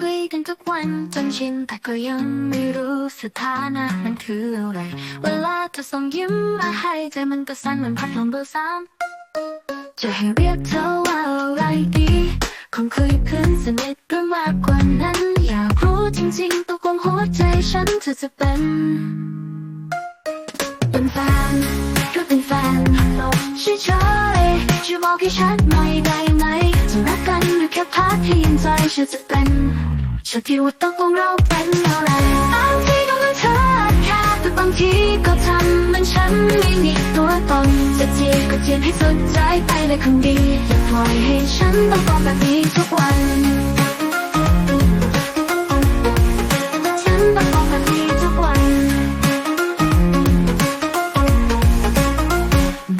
คุยกันทุกวันจนชินแต่ก็ยังไม่รู้สถานะมันคืออะไร เวลาเธอส่งยิ้มมาให้ใจมันก็สั่นเหมือนพัดลมเบอร์สามจะให้เรียกเธอว่าอะไรดีคงคุยเพื่อนสนิทหรือมากกว่านั้น อยากรู้จริงๆตกลงหัวใจฉันเธอจะเป็น เป็นแฟนหรือเป็นแฟนช่วยช่วยช่วยบอกให้ชัดหน่อยได้ไหมจะรักกันหรือแค่พักให้ยังใจฉันจะเป็น ฉันที่ว่าตกลงมองเราเป็นอะไรบางทีก็มันเธอแค่แต่บางทีก็ทำมันฉันไม่มีตัวตนจะจีก็จีบให้สุดใจไปเลยคนดีอย่าปล่อยให้ฉันต้องฟังแบบนี้ทุกวันฉันต้องฟังแบบนี้ทุกวัน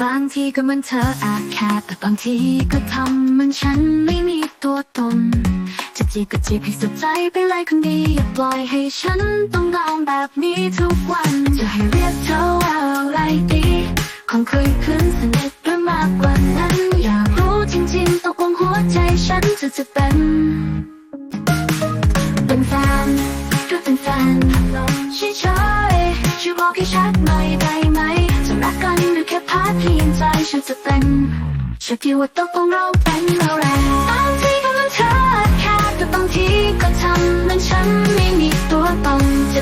บางทีก็มันเธออาจแค่แต่บางทีก็ทำมันฉันไม่มีตัวตน จีบก็จีบให้สุดใจไปเลยคนดีอย่าปล่อยให้ฉันต้องลองแบบนี้ทุกวัน จะให้เรียกเธอว่าอะไรดีคงเคยคืนสนิทหรือมากกว่านั้น อยากรู้จริงๆตกลงหัวใจฉันจะจะเป็น เป็นแฟนหรือเป็นแฟนช่วยช่วยช่วยบอกให้ชัดหน่อยได้ไหมจะรักกันหรือแค่พักเพียงใจฉันจะเป็นฉันคิดว่าตกลงเรา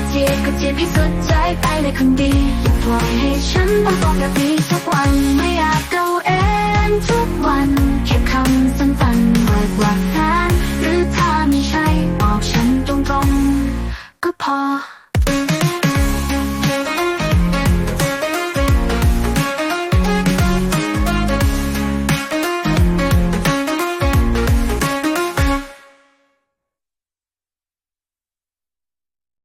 จะจีบก็เจีบให้สุดใจไปเลยคนดีอย่าปล่อยให้ฉันต้องบอกแบบนี้ทุกวันไม่อยากเก้าเอง